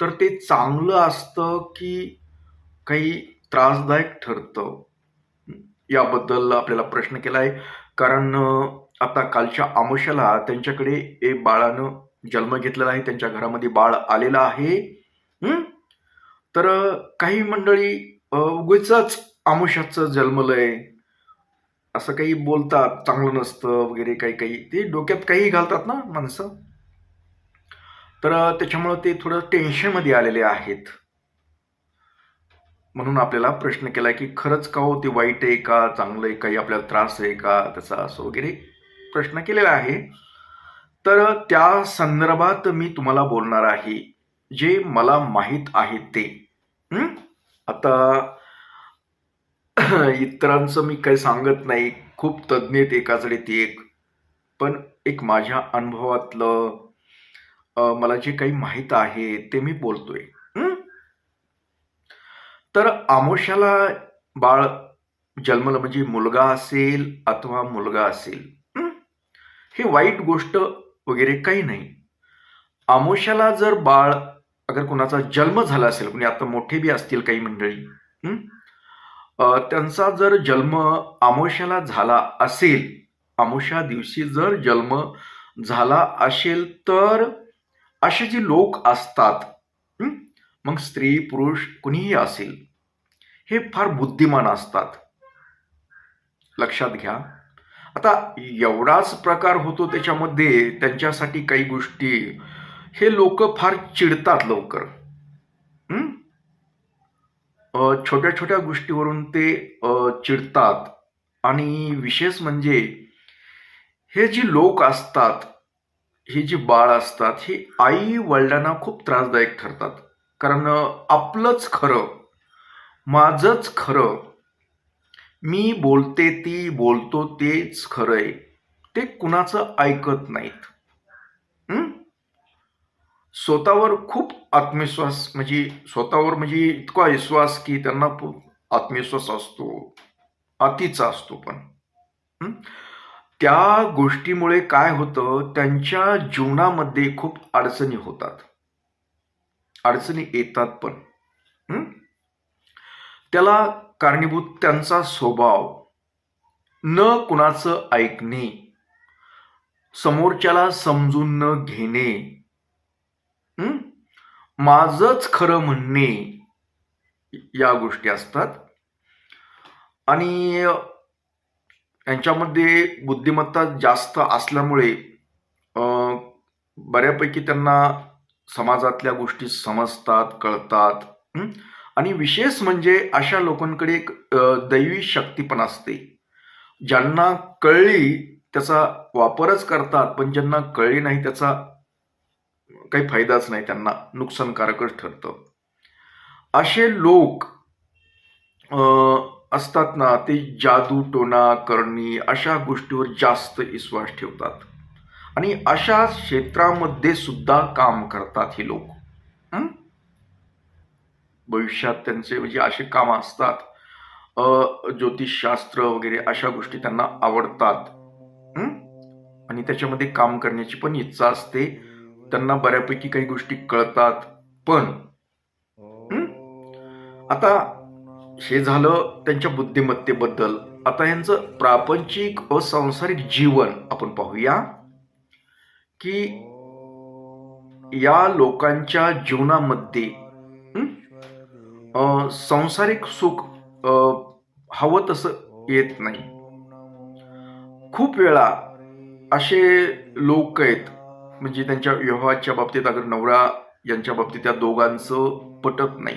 तर ते चांगलं असतं की काही त्रासदायक ठरतं. याबद्दल आपल्याला प्रश्न केला आहे कारण आता कालच्या आमुष्याला त्यांच्याकडे ए बाळानं जन्म घेतलेला आहे. त्यांच्या घरामध्ये बाळ आलेलं आहे. तर काही मंडळी उगीचाच आमुष्याचं जन्मलंय असं काही बोलतात. चांगलं नसतं वगैरे काही काही. ते डोक्यात काही घालतात ना माणसं? तर त्याच्यामुळं ते थोडं टेन्शनमध्ये आलेले आहेत. म्हणून आपल्याला प्रश्न केला की खरंच का हो ते वाईट आहे का? चांगलं आहे काही आपल्याला त्रास आहे का? त्याचा असं वगैरे प्रश्न केलेला आहे. तर त्या संदर्भात मी तुम्हाला बोलणार आहे. जे मला माहीत आहे ते. आता इतरांचं मी काही सांगत नाही. खूप तज्ज्ञ आहेत एकाचडे ते एक. पण एक माझ्या अनुभवातलं मला जे काही माहीत आहे ते मी बोलतोय. तर आमोशाला बाळ जन्मलं म्हणजे मुलगा असेल अथवा मुलगा असेल. हे? वाईट गोष्ट वगैरे काही नाही. आमोशाला जर बाळ अगर कुणाचा जन्म झाला असेल म्हणजे आता मोठे बी असतील काही मंडळी त्यांचा जर जन्म आमोशाला झाला असेल आमोशा दिवशी जर जन्म झाला असेल तर असे जे लोक असतात मग स्त्री पुरुष कुणीही असेल हे फार बुद्धिमान असतात. लक्षात घ्या. आता एवढाच प्रकार होतो त्याच्यामध्ये त्यांच्यासाठी काही गोष्टी हे लोक फार चिडतात लवकर. छोट्या छोट्या गोष्टीवरून ते चिडतात. आणि विशेष म्हणजे हे जी लोक असतात ही जी बाळ असतात ही आई वडिलांना खूप त्रासदायक ठरतात. कारण आपलंच खरं माझंच खरं मी बोलते ती बोलतो तेच खरं आहे ते कुणाचं ऐकत नाहीत. स्वतःवर खूप आत्मविश्वास म्हणजे स्वतःवर म्हणजे इतका विश्वास की त्यांना आत्मविश्वास असतो अतिचा असतो पण. त्या गोष्टीमुळे काय होतं त्यांच्या जीवनामध्ये खूप अडचणी होतात. अडचणी येतात पण. त्याला कारणीभूत त्यांचा स्वभाव न कुणाचं ऐकणे समोरच्याला समजून न घेणे माझंच खरं म्हणणे या गोष्टी असतात. आणि यांच्यामध्ये बुद्धिमत्ता जास्त असल्यामुळे बऱ्यापैकी त्यांना समाजातल्या गोष्टी समजतात कळतात. आणि विशेष म्हणजे अशा लोकांकडे एक दैवी शक्ती पण असते. ज्यांना कळली त्याचा वापरच करतात पण ज्यांना कळली नाही त्याचा काही फायदाच नाही त्यांना नुकसानकारकच ठरतं. असे लोक असतात ना ते जादू टोना करणी अशा गोष्टीवर जास्त विश्वास ठेवतात. आणि अशा क्षेत्रामध्ये सुद्धा काम करतात हे लोक. भविष्यात त्यांचे म्हणजे असे काम असतात. ज्योतिषशास्त्र वगैरे अशा गोष्टी त्यांना आवडतात. आणि त्याच्यामध्ये काम करण्याची पण इच्छा असते. त्यांना बऱ्यापैकी काही गोष्टी कळतात. पण आता हे झालं त्यांच्या बुद्धिमत्तेबद्दल. आता यांचं प्रापंचिक व सांसारिक जीवन आपण पाहूया की या लोकांच्या जीवनामध्ये सांसारिक सुख हवं तसं येत नाही. खूप वेळा असे लोक आहेत म्हणजे त्यांच्या विवाहाच्या बाबतीत अगर नवरा यांच्या बाबतीत त्या दोघांचं पटत नाही.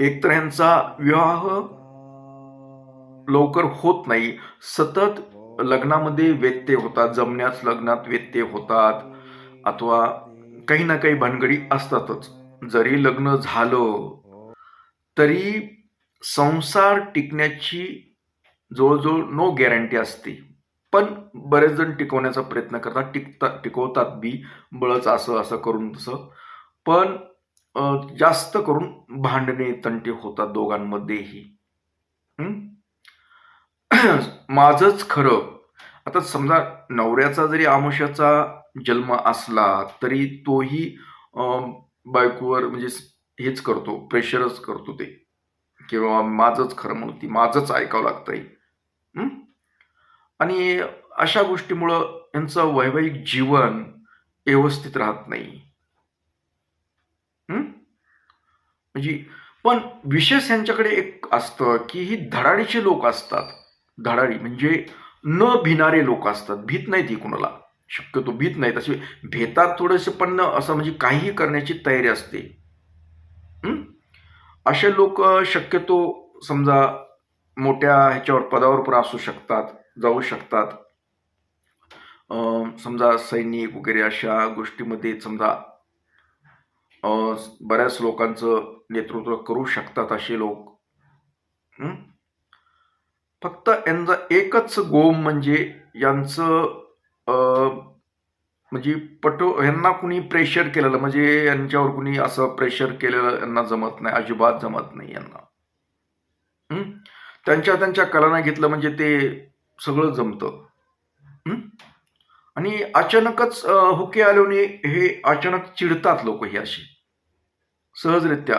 एकतर यांचा विवाह लवकर होत नाही. सतत लग्नामध्ये व्यत्यय होतात जमण्यास लग्नात व्यत्यय होतात अथवा काही ना काही भानगडी असतातच. जरी लग्न झालं तरी संसार टिकण्याची जवळजवळ नो गॅरंटी असते. पण बरेच जण टिकवण्याचा प्रयत्न करतात टिकतात टिकवतात बी बळच असं असं करून तसं. पण जास्त करून भांडणे तंटे होतात दोघांमध्येही. माझंच खरं आता समजा नवऱ्याचा जरी आमुष्याचा जन्म असला तरी तोही बायकोवर म्हणजे हेच करतो प्रेशरच करतो ते. किंवा माझंच खरं म्हणून ती माझंच ऐकावं लागतंय आणि अशा गोष्टीमुळं यांचं वैवाहिक जीवन व्यवस्थित राहत नाही हं? म्हणजे पण विशेष यांच्याकडे एक असतं की ही धडाडीचे लोक असतात. धडाडी म्हणजे न भिणारे लोक असतात. भीत नाहीत ही कुणाला. शक्यतो भीत नाहीत. असे भेतात थोडेसे पण असं म्हणजे काहीही करण्याची तयारी असते. असे लोक शक्यतो समजा मोठ्या ह्याच्यावर पदावर पण असू शकतात जाऊ शकतात. समजा सैनिक वगैरे अशा गोष्टीमध्ये समजा बऱ्याच लोकांचं नेतृत्व करू शकतात असे लोक. फक्त यांचा एकच गोम म्हणजे यांचं अं, म्हणजे पटो यांना कुणी प्रेशर केलेलं म्हणजे यांच्यावर कुणी असं प्रेशर केलेलं यांना जमत नाही अजिबात जमत नाही यांना. त्यांच्या त्यांच्या कलांना घेतलं म्हणजे ते सगळं जमतं. आणि अचानकच हुके आल्याने हे अचानक चिडतात लोक हे अशी. सहजरित्या.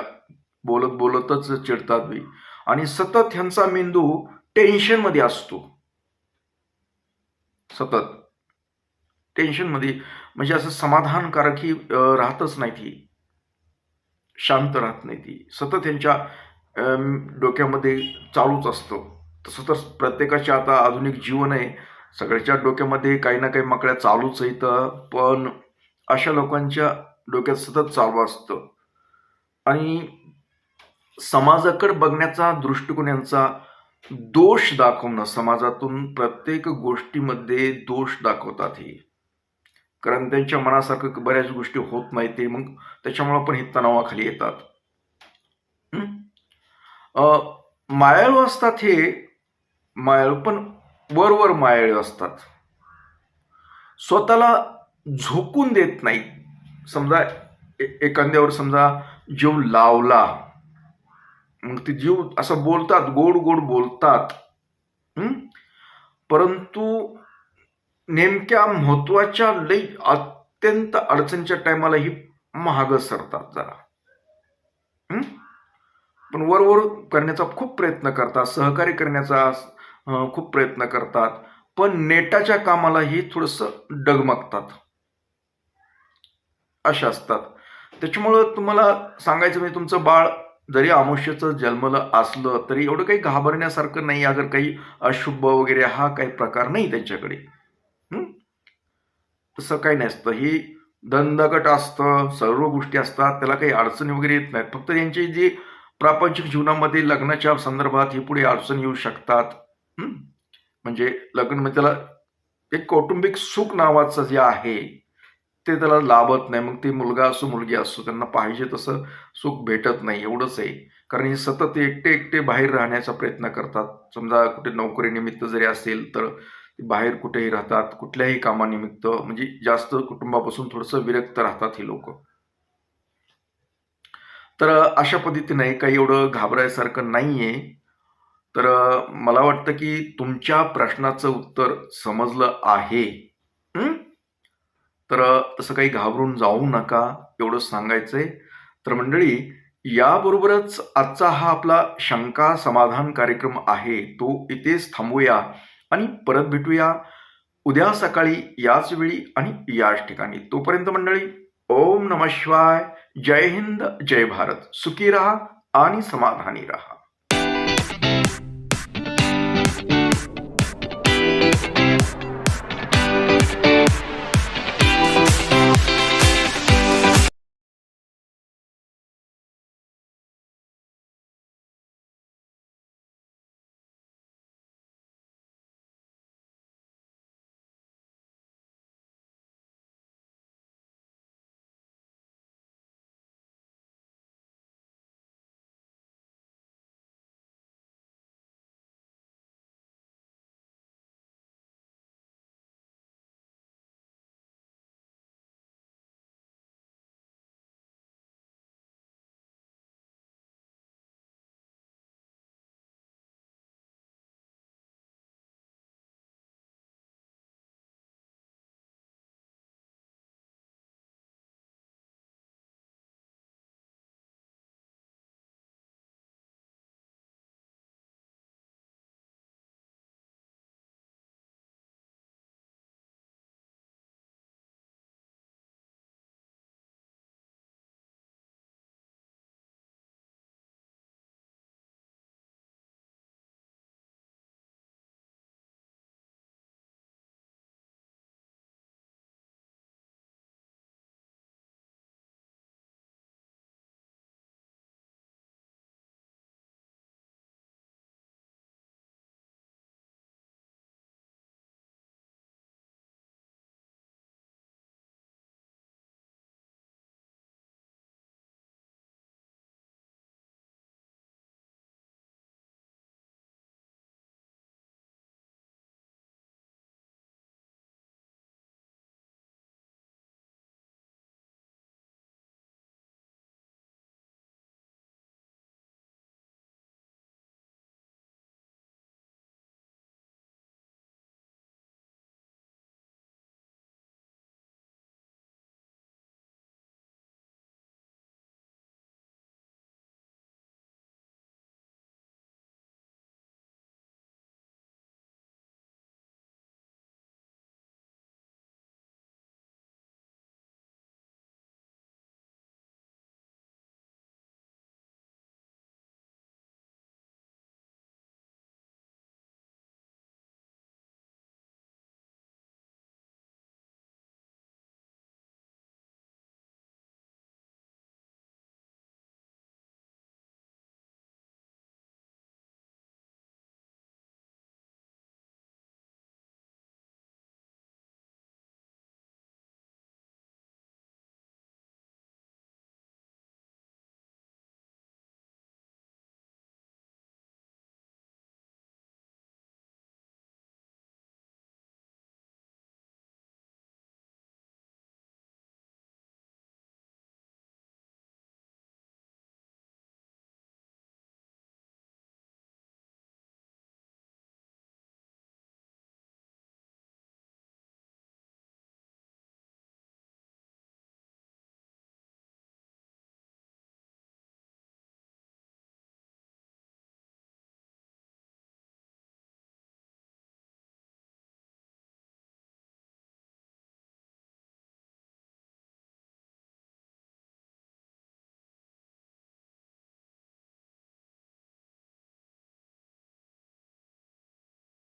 बोलत बोलतच चिडतात बी आणि सतत ह्यांचा मेंदू टेन्शनमध्ये असतो. सतत. टेन्शनमध्ये म्हणजे असं समाधानकारक ही राहतच नाही ती. शांत राहत नाही ती. सतत यांच्या डोक्यामध्ये चालूच असतं. तसं तर प्रत्येकाचे आता आधुनिक जीवन आहे. सगळ्याच्या डोक्यामध्ये काही ना काही मकड्या चालूच आहेत पण अशा लोकांच्या डोक्यात सतत चालू असतं. आणि समाजाकडे बघण्याचा दृष्टिकोन यांचा दोष दाखवणं समाजातून प्रत्येक गोष्टीमध्ये दोष दाखवतात हे. कारण त्यांच्या मनासारखं बऱ्याच गोष्टी होत नाही ते मग त्याच्यामुळं पण हे तणावाखाली येतात. मायाळू असतात हे मायाळू पण वरवर मायाळू असतात. स्वतःला झोकून देत नाही समजा ए- एखाद्यावर समजा जीव लावला मग ते जीव असं बोलतात गोड गोड बोलतात. परंतु नेमक्या महत्त्वाच्या लई अत्यंत अडचणीच्या टायमाला ही महाग सरतात जरा. पण वरवर करण्याचा खूप प्रयत्न करतात सहकार्य करण्याचा खूप प्रयत्न करतात पण नेटाच्या कामालाही थोडंसं डगमगतात. अशा असतात. त्याच्यामुळं तुम्हाला सांगायचं म्हणजे तुमचं बाळ जरी आमुष्याचं जन्मलं असलं तरी एवढं काही घाबरण्यासारखं नाही अगर काही अशुभ वगैरे हा काही प्रकार नाही त्यांच्याकडे. तसं काही नसतं. ही दंदगट असतं सर्व गोष्टी असतात त्याला काही अडचणी वगैरे येत नाहीत. फक्त यांची जी प्रापंचिक जीवनामध्ये लग्नाच्या संदर्भात हे पुढे अडचण येऊ शकतात. म्हणजे लग्न म्हणजे त्याला एक कौटुंबिक सुख नावाचं जे आहे ते त्याला लाभत नाही. मग ती मुलगा असो मुलगी असो त्यांना पाहिजे तसं सुख भेटत नाही एवढंच आहे. कारण हे सतत एकटे एकटे बाहेर राहण्याचा प्रयत्न करतात. समजा कुठे नोकरीनिमित्त जरी असेल तर ते बाहेर कुठेही राहतात. कुठल्याही कामानिमित्त म्हणजे जास्त कुटुंबापासून थोडंसं विरक्त राहतात ही लोक. तर अशा पद्धतीने काही एवढं घाबरायसारखं नाहीये. तर मला वाटतं की तुमच्या प्रश्नाचं उत्तर समजलं आहे. तर तसं काही घाबरून जाऊ नका एवढं सांगायचंय. तर मंडळी याबरोबरच आजचा हा आपला शंका समाधान कार्यक्रम आहे तो इथेच थांबूया आणि परत भेटूया उद्या सकाळी याच वेळी आणि याच ठिकाणी. तोपर्यंत मंडळी ओम नम शिवाय. जय हिंद जय भारत. सुखी राहा आणि समाधानी राहा.